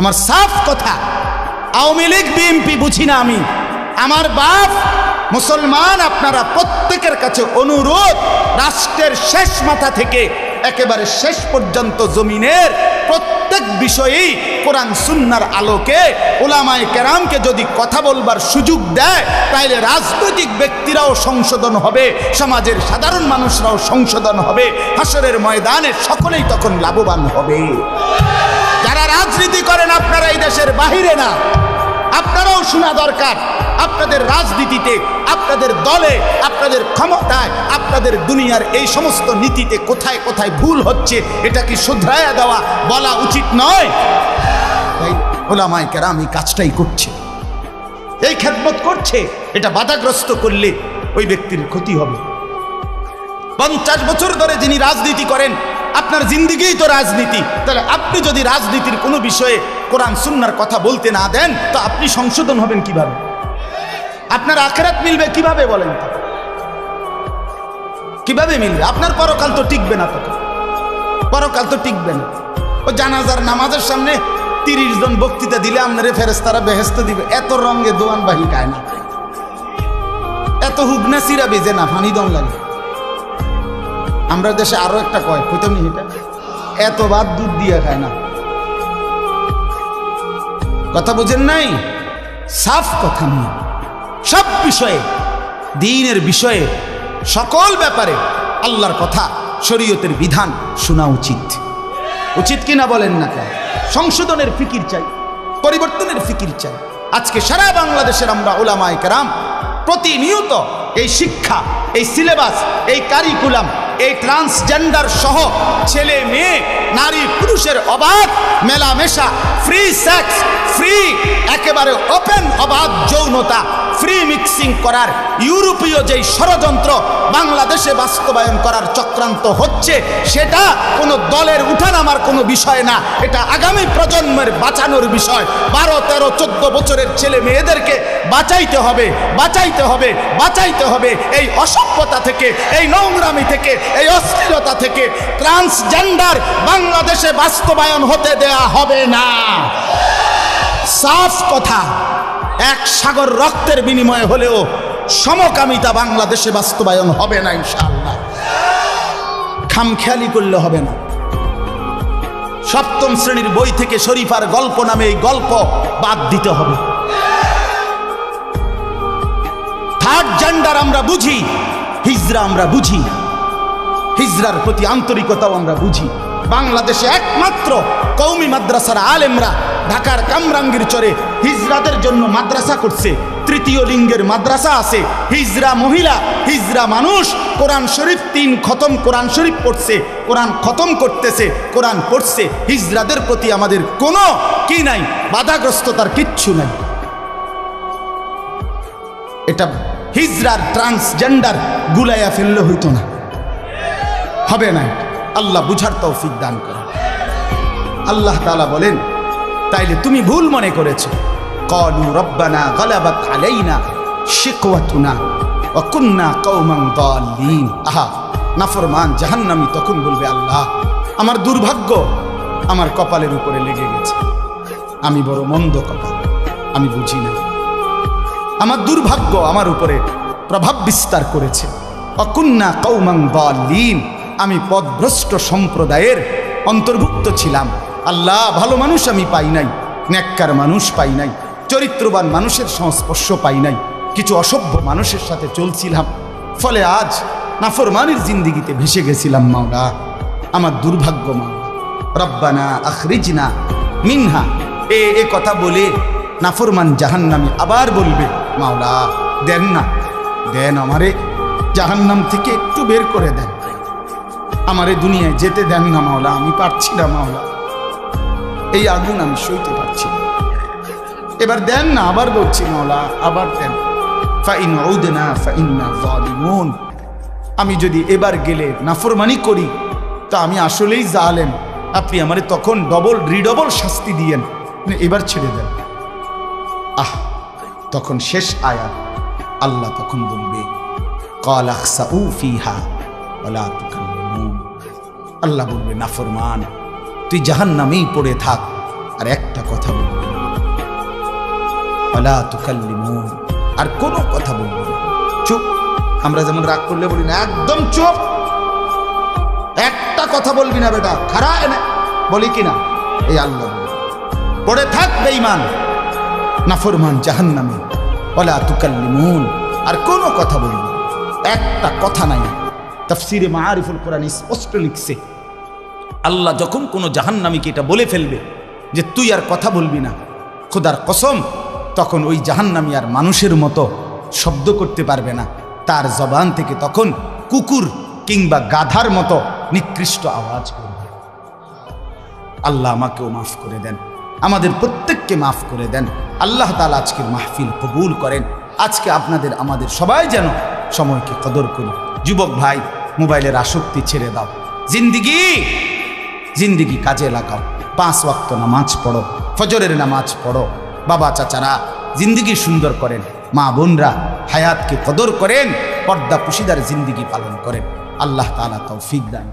আমার সাফ কথা। আওয়ামী লীগ, বিএনপি বুঝি না আমি। আমার বাপ মুসলমান, আপনারা প্রত্যেকের কাছে অনুরোধ, রাষ্ট্রের শেষ মাথা থেকে একেবারে শেষ পর্যন্ত জমিনের প্রত্যেক বিষয়েই কোরআন সুন্নার আলোকে ওলামায় কেরামকে যদি কথা বলবার সুযোগ দেয় তাহলে রাজনৈতিক ব্যক্তিরাও সংশোধন হবে, সমাজের সাধারণ মানুষরাও সংশোধন হবে হাসরের ময়দানে সকলেই তখন লাভবান হবে। রাজনীতি করেন আপনারা এই দেশের বাহিরে না। আপনারাও শোনা দরকার, আপনাদের রাজনীতিতে, আপনাদের দলে, আপনাদের ক্ষমতায়, আপনাদের দুনিয়ার এই সমস্ত নীতিতে কোথায় কোথায় ভুল হচ্ছে, এটা কি শুধরায়া দেওয়া বলা উচিত নয়? তাই ওলামাই কেরাম এই কাজটাই করছে। এই খেদমত করছে, এটা বাধাগ্রস্ত করলে ওই ব্যক্তির ক্ষতি হবে। পঞ্চাশ বছর ধরে যিনি রাজনীতি করেন আপনার জিন্দিগিই তো রাজনীতি। তাহলে আপনি যদি রাজনীতির কোনো বিষয়ে কোরআন সুন্নার কথা বলতে না দেন, তো আপনি সংশোধন হবেন কীভাবে? আপনার আখেরাত মিলবে কীভাবে বলেন? কীভাবে মিলবে? আপনার পরকাল তো টিকবে না তখন পরকাল তো টিকবে না। ও জানাজার নামাজের সামনে তিরিশ জন বক্তৃতা দিলে আপনারে ফেরেস্তারা বেহেস্ত দিবে। এত রঙে দোয়ান বাহি গায় না। এত হুগনা সিরা বেজে না, ফানি দম লাগে। আমরা দেশে আরও একটা কয় কইতাম নি এটা? এত বাদ দুধ দিয়ে খায় না। কথা বুঝেন নাই? সাফ কথা নিয়ে সব বিষয়ে, দিনের বিষয়ে, সকল ব্যাপারে আল্লাহর কথা, শরীয়তের বিধান শোনা উচিত। উচিত কিনা বলেন না কেন? সংশোধনের ফিকির চাই, পরিবর্তনের ফিকির চাই। আজকে সারা বাংলাদেশের আমরা ওলামায় কেরাম প্রতিনিয়ত এই শিক্ষা, এই সিলেবাস, এই কারিকুলাম এই ট্রান্সজেন্ডার সহ ছেলে, মেয়ে, নারী, পুরুষের অবাধ, মেলামেশা ফ্রি সেক্স ফ্রি একেবারে ওপেন অবাধ যৌনতা। ফ্রি মিক্সিং করার ইউরোপীয় যেই ষড়যন্ত্র বাংলাদেশে বাস্তবায়ন করার চক্রান্ত হচ্ছে, সেটা কোনো দলের উঠানামার কোনো বিষয় না। এটা আগামী প্রজন্মের বাঁচানোর বিষয়। বারো, তেরো, চোদ্দ বছরের ছেলে মেয়েদেরকে বাঁচাইতে হবে বাঁচাইতে হবে বাঁচাইতে হবে। এই অসভ্যতা থেকে, এই নোংরামি থেকে, এই অস্থিরতা থেকে ট্রান্সজেন্ডার বাংলাদেশে বাস্তবায়ন হতে দেয়া হবে না। সাফ কথা। এক সাগর রক্তের বিনিময়ে হলেও সমকামিতা বাংলাদেশে বাস্তবায়ন হবে না, ইনশাআল্লাহ। খামখেয়ালি করলে হবে না। সপ্তম শ্রেণির বই থেকে শরীফার গল্প নামে এই গল্প বাদ দিতে হবে। থার্ড জেন্ডার আমরা বুঝি, হিজরা আমরা বুঝি। হিজরার প্রতি আন্তরিকতাও আমরা বুঝি। বাংলাদেশে একমাত্র কৌমি মাদ্রাসার আলেমরা ঢাকার কামরাঙ্গীর চরে হিজরাদের জন্য মাদ্রাসা করছে। তৃতীয় লিঙ্গের মাদ্রাসা আছে। হিজরা মহিলা, হিজরা মানুষ। কোরআন শরীফ তিন খতম, কোরআন শরীফ পড়ছে। কোরআন খতম করতেছে, কোরআন পড়ছে। হিজরাদের প্রতি আমাদের কোনো কি নাই, বাধাগ্রস্ততার কিচ্ছু নাই। এটা হিজরার ট্রান্সজেন্ডার গুলাইয়া ফেললে হইতো না। হবে না। আল্লাহ বুঝার তৌফিক দান করে। আল্লাহ তাআলা বলেন, তাইলে তুমি ভুল মনে করেছ। কলু রব্বানা গলাবাত আলাইনা শিকওয়াতুনা ওয়া কুন্না কওমান দাল্লিন। আহা, নাফরমান, জাহান্নামী, তখন বলবে আল্লাহ, আমার দুর্ভাগ্য আমার কপালের উপরে লেগে গেছে। আমি বড় মন্দ কপাল, আমি বুঝি না। আমার দুর্ভাগ্য আমার উপরে প্রভাব বিস্তার করেছে। অকুন্না কৌমাং দলিন আমি পদভ্রষ্ট সম্প্রদায়ের অন্তর্ভুক্ত ছিলাম। আল্লাহ ভালো মানুষ আমি পাই নাই, ন্যাক্কার মানুষ পাই নাই, চরিত্রবান মানুষের সংস্পর্শ পাই নাই, কিছু অসভ্য মানুষের সাথে চলছিলাম। ফলে আজ নাফরমানির জিন্দিগিতে ভেসে গেছিলাম মাওলা, আমার দুর্ভাগ্য মাওলা। রব্বানা আখরিজনা মিনহা, এ এ কথা বলে নাফরমান জাহান্নামি আবার বলবে, মাওলা, দেন না, দেন আমারে জাহান্নাম থেকে একটু বের করে দেন। আমারে দুনিয়ায় যেতে দেন না মাওলা, আমি পারছি না মাওলা। এই আগুন আমি সইতে পারছি না। এবার দেন না, আবার বলছি মাওলা, আবার দেন। ফাইন উদনা ফাইন্না জালিমুন। আমি যদি এবার গেলে নাফরমানি করি, তা আমি আসলেই জালেম। আপনি আমারে তখন ডবল, রিডবল শাস্তি দিয়েন। মানে এবার ছেড়ে দেন। আহ, তখন শেষ আয়া আল্লাহ তখন বলবে কল আখসাউ ফিহা তুকাল্লিমুন আল্লাহ বলবে নাফরমান তুই জাহান্নামেই পড়ে থাক, আর একটা কথা বলবে না। ওয়ালা তুকাল্লিমুন, আর কোনো কথা বলবে না। চুপ, আমরা যেমন রাগ করলে বলি না, একদম চুপ। একটা কথা বলবি না বেটা খারা এনে বলি কি না এই আল্লাহ পড়ে থাক বেঈমান নাফরমান জাহান্নামে ওলা তুকাল্লিমুন, আর কোনো কথা বলবি একটা কথা নাই। তাফসিরে মাআরিফুল কোরআন স্পষ্ট লিখছে। আল্লাহ যখন কোনো জাহান্নামীকে এটা বলে ফেলবে যে তুই আর কথা বলবি না, খোদার কসম, তখন ওই জাহান্নামী আর মানুষের মতো শব্দ করতে পারবে না। তার জবান থেকে তখন কুকুর কিংবা গাধার মতো নিকৃষ্ট আওয়াজ করবে। আল্লাহ আমাকেও মাফ করে দেন, আমাদের প্রত্যেককে মাফ করে দেন। আল্লাহ তালা আজকের মাহফিল কবুল করেন। আজকে আপনাদের, আমাদের সবাই যেন সময়কে কদর করি। যুবক ভাই মোবাইলের আসক্তি ছেড়ে দাও। জিন্দিগি! জিন্দিগি কাজে লাগাও। পাঁচ ওয়াক্ত নামাজ পড়ো, ফজরের নামাজ পড়ো। বাবা চাচারা, জিন্দিগি সুন্দর করেন। মা বোনরা হায়াতকে কদর করেন, পর্দা পুশিদার জিন্দিগি পালন করেন। আল্লাহ তালা তৌফিক দান।